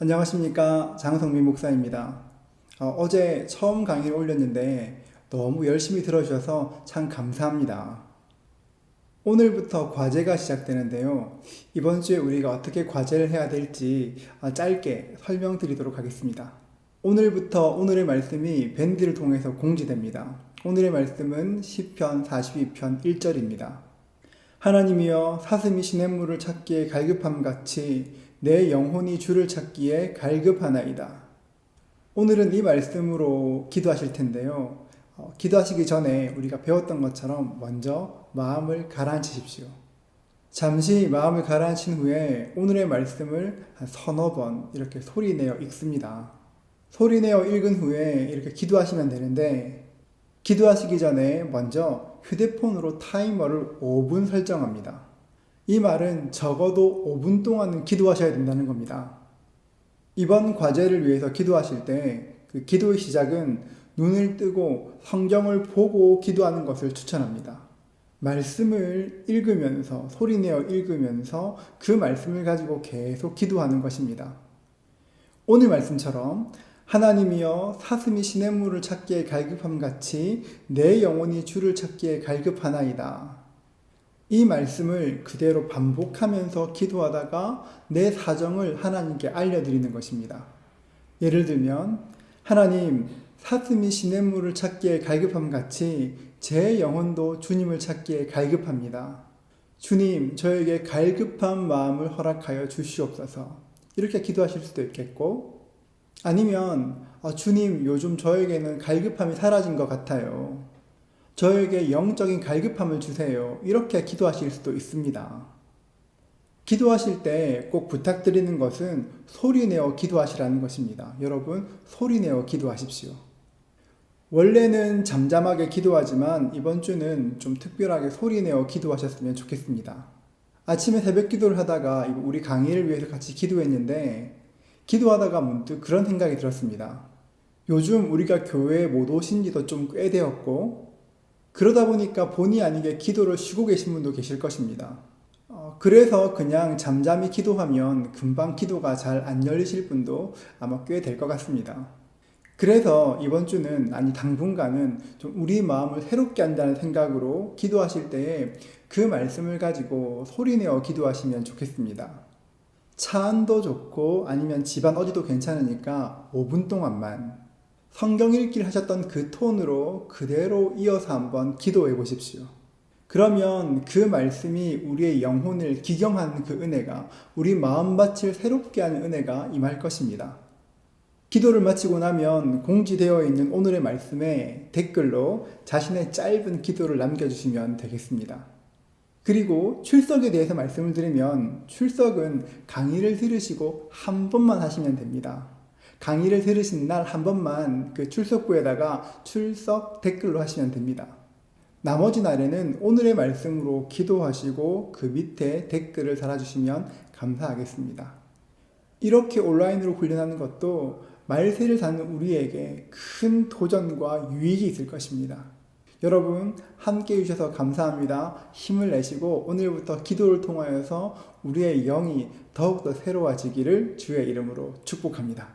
안녕하십니까 장성민 목사입니다. 어, 제 처음 강의를 올렸는데 너무 열심히 들어주셔서 참 감사합니다. 오늘부터 과제가 시작되는데요. 이번 주에 우리가 어떻게 과제를 해야 될지 어, 짧게 설명드리도록 하겠습니다. 오늘부터 오늘의 말씀이 밴드를 통해서 공지됩니다. 오늘의 말씀은 시편 42편 1절입니다. 하나님이여 사슴이 시냇물을 찾기에 갈급함 같이 내 영혼이 주를 찾기에 갈급하나이다. 오늘은 이 말씀으로 기도하실 텐데요. 어, 기도하시기 전에 우리가 배웠던 것처럼 먼저 마음을 가라앉히십시오. 잠시 마음을 가라앉힌 후에 오늘의 말씀을 한 서너 번 이렇게 소리내어 읽습니다. 소리내어 읽은 후에 이렇게 기도하시면 되는데 기도하시기 전에 먼저 휴대폰으로 타이머를 5분 설정합니다. 이 말은 적어도 5분 동안은 기도하셔야 된다는 겁니다. 이번 과제를 위해서 기도하실 때 그 기도의 시작은 눈을 뜨고 성경을 보고 기도하는 것을 추천합니다. 말씀을 읽으면서 소리내어 읽으면서 그 말씀을 가지고 계속 기도하는 것입니다. 오늘 말씀처럼 하나님이여 사슴이 시냇물을 찾기에 갈급함 같이 내 영혼이 주를 찾기에 갈급하나이다. 이 말씀을 그대로 반복하면서 기도하다가 내 사정을 하나님께 알려드리는 것입니다. 예를 들면, 하나님, 사슴이 시냇물을 찾기에 갈급함 같이 제 영혼도 주님을 찾기에 갈급합니다. 주님, 저에게 갈급한 마음을 허락하여 주시옵소서. 이렇게 기도하실 수도 있겠고, 아니면, 아, 주님, 요즘 저에게는 갈급함이 사라진 것 같아요. 저에게 영적인 갈급함을 주세요. 이렇게 기도하실 수도 있습니다. 기도하실 때 꼭 부탁드리는 것은 소리내어 기도하시라는 것입니다. 여러분, 소리내어 기도하십시오. 원래는 잠잠하게 기도하지만 이번 주는 좀 특별하게 소리내어 기도하셨으면 좋겠습니다. 아침에 새벽 기도를 하다가 우리 강의를 위해서 같이 기도했는데 기도하다가 문득 그런 생각이 들었습니다. 요즘 우리가 교회에 못 오신 지도 좀 꽤 되었고 그러다 보니까 본의 아니게 기도를 쉬고 계신 분도 계실 것입니다. 어, 그래서 그냥 잠잠히 기도하면 금방 기도가 잘 안 열리실 분도 아마 꽤 될 것 같습니다. 그래서 이번 주는, 아니, 당분간은 좀 우리 마음을 새롭게 한다는 생각으로 기도하실 때에 그 말씀을 가지고 소리내어 기도하시면 좋겠습니다. 차 안도 좋고 아니면 집안 어디도 괜찮으니까 5분 동안만 성경 읽기를 하셨던 그 톤으로 그대로 이어서 한번 기도해 보십시오. 그러면 그 말씀이 우리의 영혼을 기경하는 그 은혜가 우리 마음밭을 새롭게 하는 은혜가 임할 것입니다. 기도를 마치고 나면 공지되어 있는 오늘의 말씀에 댓글로 자신의 짧은 기도를 남겨주시면 되겠습니다. 그리고 출석에 대해서 말씀을 드리면 출석은 강의를 들으시고 한 번만 하시면 됩니다. 강의를 들으신 날 한 번만 그 출석부에다가 출석 댓글로 하시면 됩니다. 나머지 날에는 오늘의 말씀으로 기도하시고 그 밑에 댓글을 달아주시면 감사하겠습니다. 이렇게 온라인으로 훈련하는 것도 말세를 사는 우리에게 큰 도전과 유익이 있을 것입니다. 여러분 함께 해주셔서 감사합니다. 힘을 내시고 오늘부터 기도를 통하여서 우리의 영이 더욱더 새로워지기를 주의 이름으로 축복합니다.